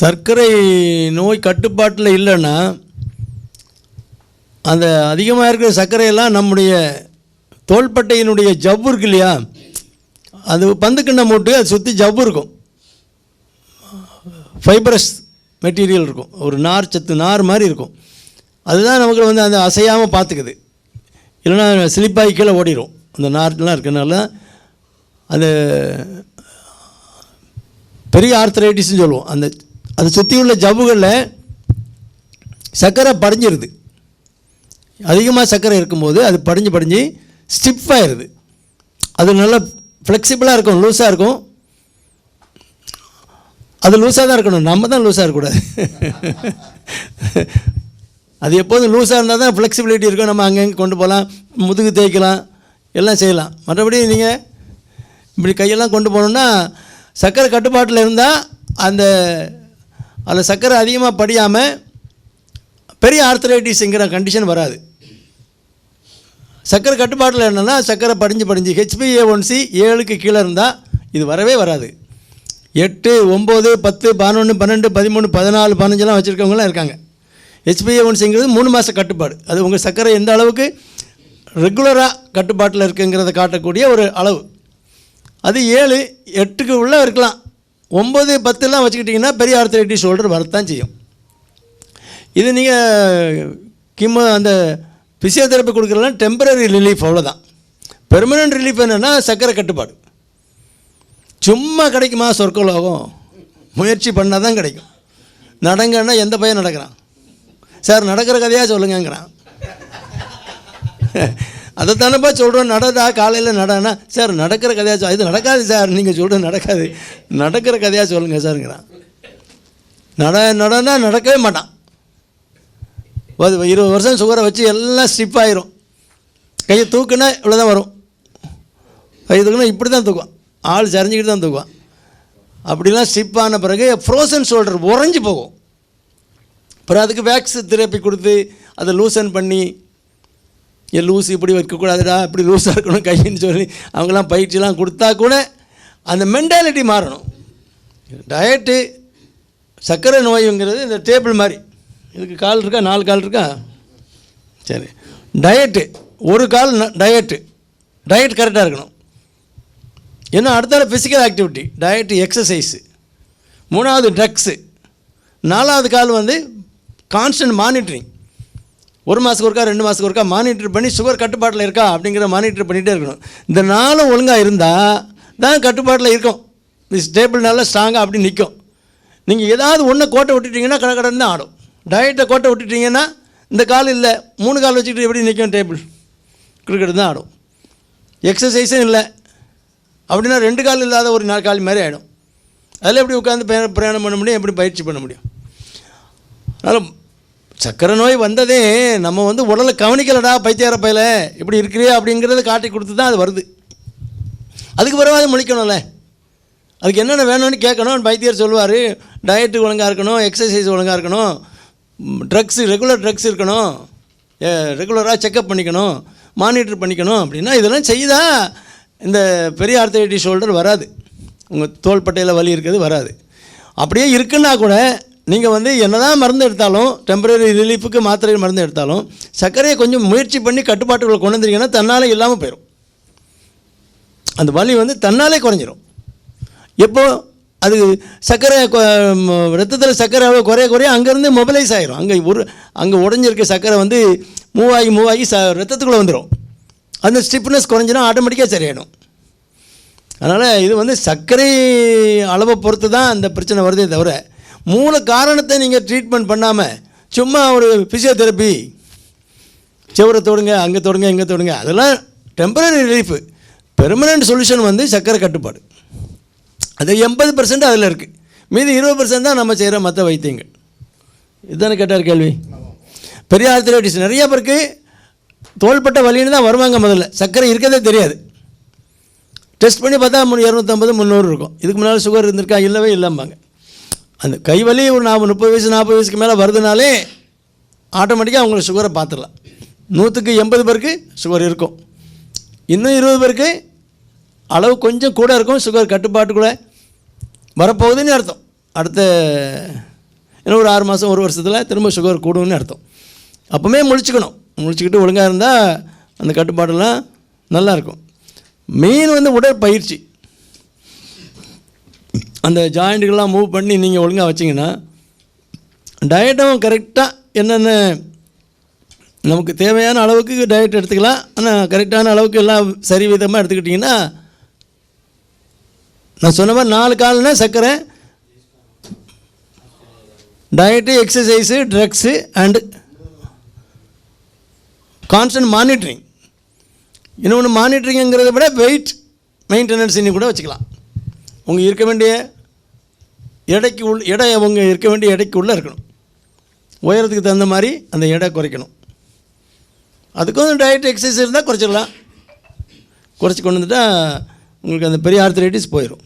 சர்க்கரை நோய் கட்டுப்பாட்டில் இல்லைன்னா அந்த அதிகமாக இருக்கிற சர்க்கரையெல்லாம் நம்முடைய தோள்பட்டையினுடைய ஜவ்வு இருக்கு இல்லையா? அது பந்துக்கிண்ண மூட்டு அது சுற்றி ஜவ்வு இருக்கும். ஃபைபரஸ் மெட்டீரியல் இருக்கும். ஒரு நார் சத்து நார் மாதிரி இருக்கும். அதுதான் நமக்கு வந்து அந்த அசையாமல் பார்த்துக்குது. இல்லைன்னா ஸ்லிப்பாகி கீழே ஓடிடும் அந்த நார்லாம் இருக்கனால அந்த பெரிய ஆர்த்தரைட்டிஸ்ன்னு சொல்லுவோம். அந்த அதை சுற்றி உள்ள ஜவ்வுகளில் சர்க்கரை படிஞ்சிருது. அதிகமாக சர்க்கரை இருக்கும்போது அது படிஞ்சு படிஞ்சு ஸ்டிஃப் ஆயிடுது அது நல்லா ஃப்ளெக்சிபிளாக இருக்கும் லூஸாக இருக்கும். அது லூஸாக தான் இருக்கணும். நம்ம தான் லூஸாக இருக்கக்கூடாது. அது எப்போதும் லூஸாக இருந்தால் தான் ஃப்ளெக்சிபிலிட்டி இருக்கும். நம்ம அங்கங்கே கொண்டு போகலாம் முதுகு தேய்க்கலாம் எல்லாம் செய்யலாம். மற்றபடி நீங்கள் இப்படி கையெல்லாம் கொண்டு போனோம்னா சர்க்கரை கட்டுப்பாட்டில் இருந்தால் அந்த அதில் சர்க்கரை அதிகமாக படியாமல் பெரிய ஆர்த்தரைட்டிஸ்ங்கிற கண்டிஷன் வராது. சர்க்கரை கட்டுப்பாட்டில் என்னென்னா சர்க்கரை படிஞ்சு படிஞ்சு ஹெச்பிஏ ஒன்சி ஏழுக்கு கீழே இருந்தால் இது வரவே வராது. எட்டு ஒம்பது பத்து பதினொன்று பன்னெண்டு பதிமூணு பதினாலு பதினஞ்செலாம் வச்சுருக்கவங்களாம் இருக்காங்க. ஹெச்பிஏ ஒன்சிங்கிறது மூணு மாத கட்டுப்பாடு. அது உங்கள் சர்க்கரை எந்த அளவுக்கு ரெகுலராக கட்டுப்பாட்டில் இருக்குங்கிறத காட்டக்கூடிய ஒரு அளவு. அது ஏழு எட்டுக்கு உள்ளே இருக்கலாம். ஒம்பது பத்துலாம் வச்சுக்கிட்டிங்கன்னா பெரிய ஆர்த்தரைட்டிஸ் ஷோல்டர் வரத்தான் செய்யும். இது நீங்கள் கிம் அந்த ஃபிசியோதெரப்பி கொடுக்குறதுலாம் டெம்பரரி ரிலீஃப் அவ்வளோதான் பெர்மனன்ட் ரிலீஃப் என்னென்னா சர்க்கரை கட்டுப்பாடு. சும்மா கிடைக்குமா சொர்க்கலோகம்? முயற்சி பண்ணால் தான் கிடைக்கும். நடங்கன்னா எந்த பையன் நடக்கிறான்? சார் நடக்கிற கதையாக சொல்லுங்கங்கிறான். அதை தானப்பா சொல்கிறோம் நடடா காலையில் நடனா சார் நடக்கிற கதையாக சொல் இது நடக்காது சார். நீங்கள் சொல்கிறது நடக்காது. நடக்கிற கதையாக சொல்லுங்கள் சாருங்கிறான். நட நடனா நடக்கவே மாட்டான். ஒரு இருபது வருஷம் சுகரை வச்சு எல்லாம் ஸ்டிப் ஆயிரும். கையை தூக்குனா இவ்வளோ தான் வரும். கையை தூக்குனா இப்படி தான் தூக்குவான். ஆள் சரிஞ்சிக்கிட்டு தான் தூக்குவான். அப்படிலாம் ஸ்டிப் ஆன பிறகு ஃப்ரோசன் ஷோல்டர் உறைஞ்சி போகும். அப்புறம் அதுக்கு வேக்ஸ் தெரப்பி கொடுத்து அதை லூசன் பண்ணி என் லூஸ் இப்படி வைக்கக்கூடாதுடா இப்படி லூஸாக இருக்கணும் கைன்னு சொல்லி அவங்களாம் பயிற்சிலாம் கொடுத்தா கூட அந்த மென்டாலிட்டி மாறணும். டயட்டு சர்க்கரை நோய்ங்கிறது இந்த டேபிள் மாதிரி. இதுக்கு கால் இருக்கா? நாலு கால் இருக்கா? சரி. டயட்டு ஒரு கால் டயட்டு டயட் கரெக்டாக இருக்கணும். ஏன்னா அடுத்தால ஃபிசிக்கல் ஆக்டிவிட்டி டயட்டு எக்ஸசைஸு மூணாவது ட்ரக்ஸு நாலாவது கால் வந்து கான்ஸ்டன்ட் மானிட்டரிங் ஒரு மாதத்துக்கு ஒருக்கா ரெண்டு மாதத்துக்கு ஒருக்கா மானிட்டர் பண்ணி சுகர் கட்டுப்பாட்டில் இருக்கா அப்படிங்கிற மானிட்டர் பண்ணிகிட்டே இருக்கணும். இந்த நாளும் ஒழுங்காக இருந்தால் தான் கட்டுப்பாட்டில் இருக்கும். இந்த ஸ்டேபிள் நல்லா ஸ்ட்ராங்காக அப்படி நிற்கும் நீங்கள் ஏதாவது ஒன்று கோட்டை விட்டுட்டீங்கன்னா கடை கடன் தான் ஆடும். டயட்டை கோட்டை விட்டுட்டீங்கன்னா இந்த கால் இல்லை மூணு கால் வச்சுக்கிட்டு எப்படி நிற்கும் டேபிள் கிரிக்கெட் தான் ஆடும். எக்ஸசைஸும் இல்லை. அப்படின்னா ரெண்டு கால் இல்லாத ஒரு நாலு கால் மாதிரி ஆகிடும் அதில் எப்படி உட்காந்து பயணம் பிரயாணம் பண்ண முடியும் எப்படி பயிற்சி பண்ண முடியும்? அதனால் சக்கரை நோய் வந்ததே நம்ம வந்து உடலை கவனிக்கலடா பைத்தியார பையில. இப்படி இருக்கிறியா அப்படிங்கிறத காட்டி கொடுத்து தான் அது வருது. அதுக்கு பிறகு அது முழிக்கணும்ல. அதுக்கு என்னென்ன வேணும்னு கேட்கணும். பைத்தியர் சொல்லுவார் டயட்டு ஒழுங்காக இருக்கணும் எக்ஸசைஸ் ஒழுங்காக இருக்கணும் ட்ரக்ஸு ரெகுலர் ட்ரக்ஸ் இருக்கணும் ரெகுலராக செக்கப் பண்ணிக்கணும் மானிட்டர் பண்ணிக்கணும் அப்படின்னா இதெல்லாம் செய்தா இந்த பெரிய ஆர்த்தரைட்டிஸ் ஷோல்டர் வராது. உங்கள் தோள்பட்டையில் வலி இருக்கிறது வராது. அப்படியே இருக்குன்னா கூட நீங்கள் வந்து என்னதான் மருந்து எடுத்தாலும் டெம்பரரி ரிலீஃபுக்கு மாத்திரை மருந்து எடுத்தாலும் சர்க்கரையை கொஞ்சம் முயற்சி பண்ணி கட்டுப்பாட்டுகளை கொண்டு வந்தீங்கன்னா தன்னால் இல்லாமல் போயிடும் அந்த வலி வந்து தன்னாலே குறைஞ்சிரும். எப்போ அது சர்க்கரை ரத்தத்தில் சர்க்கரை அளவு குறைய குறைய அங்கேருந்து மொபைலைஸ் ஆகிரும் அங்கே ஒரு அங்கே உடஞ்சிருக்க சர்க்கரை வந்து மூவாகி மூவாகி ச ரத்தத்துக்குள்ளே வந்துடும் அந்த ஸ்டிப்னஸ் குறைஞ்சினா ஆட்டோமேட்டிக்காக சரியாயிடும். அதனால் இது வந்து சர்க்கரை அளவை பொறுத்து தான் அந்த பிரச்சனை வருதே தவிர மூல காரணத்தை நீங்கள் ட்ரீட்மெண்ட் பண்ணாமல் சும்மா ஒரு ஃபிசியோதெரப்பி செவரை தொடுங்க அங்கே தொடுங்க இங்கே தொடுங்க. அதெல்லாம் டெம்பரரி ரிலீஃபு பெர்மனன்ட் சொல்யூஷன் வந்து சர்க்கரை கட்டுப்பாடு. அது எண்பது பர்சன்ட் அதில் இருக்குது மீதி இருபது பர்சன்ட் தான் நம்ம செய்கிற மற்ற வைத்தியங்கள். இதுதானே கேட்டார் கேள்வி? பெரிய ஆர்த்தரைட்டிஸ் நிறையா பேருக்கு தோள்பட்ட வலின்னு தான் வருவாங்க முதல்ல. சர்க்கரை இருக்கதே தெரியாது. டெஸ்ட் பண்ணி பார்த்தா மூணு இரநூத்தம்பது முந்நூறு இருக்கும். இதுக்கு முன்னால் சுகர் இருந்திருக்கா? இல்லவே இல்லைம்பாங்க. அந்த கை வலி ஒரு நாற்பது முப்பது வயசு நாற்பது வயசுக்கு மேலே வருதுனாலே ஆட்டோமேட்டிக்காக அவங்களுக்கு சுகரை பார்த்துடலாம் நூற்றுக்கு எண்பது பேருக்கு சுகர் இருக்கும். இன்னும் இருபது பேருக்கு அளவு கொஞ்சம் கூட இருக்கும் சுகர் கட்டுப்பாட்டுக்குள்ளே வரப்போகுதுன்னு அர்த்தம். அடுத்த இன்னும் ஒரு ஆறு மாதம் ஒரு வருஷத்தில் திரும்ப சுகர் கூடும்னு அர்த்தம். அப்போவுமே முழிச்சுக்கணும். முழிச்சுக்கிட்டு ஒழுங்காக இருந்தால் அந்த கட்டுப்பாடெல்லாம் நல்லாயிருக்கும் மெயின் வந்து உடற்பயிற்சி. அந்த ஜாயிண்ட்டுகள்லாம் மூவ் பண்ணி நீங்கள் ஒழுங்காக வச்சிங்கன்னா டயட்டும் கரெக்டாக என்னென்ன நமக்கு தேவையான அளவுக்கு டயட் எடுத்துக்கலாம். ஆனால் கரெக்டான அளவுக்கு எல்லாம் சரி விதமாக எடுத்துக்கிட்டிங்கன்னா நான் சொன்ன மாதிரி நாலு கால்னா சர்க்கரை diet exercise drugs and constant monitoring இன்னொன்று மானிட்டரிங்கிறத விட வெயிட் மெயின்டெனன்ஸ் இன்னும் கூட வச்சுக்கலாம். உங்கள் இருக்க வேண்டிய எடைக்கு உள் எடை அவங்க இருக்க வேண்டிய எடைக்கு உள்ளே இருக்கணும். உயரத்துக்கு தகுந்த மாதிரி அந்த எடை குறைக்கணும். அதுக்கும் டயட் எக்ஸசைஸ் இருந்தால் குறைச்சிடலாம் குறைச்சி கொண்டு வந்துட்டால் உங்களுக்கு அந்த பெரிய ஆர்த்தரைட்டிஸ் போயிடும்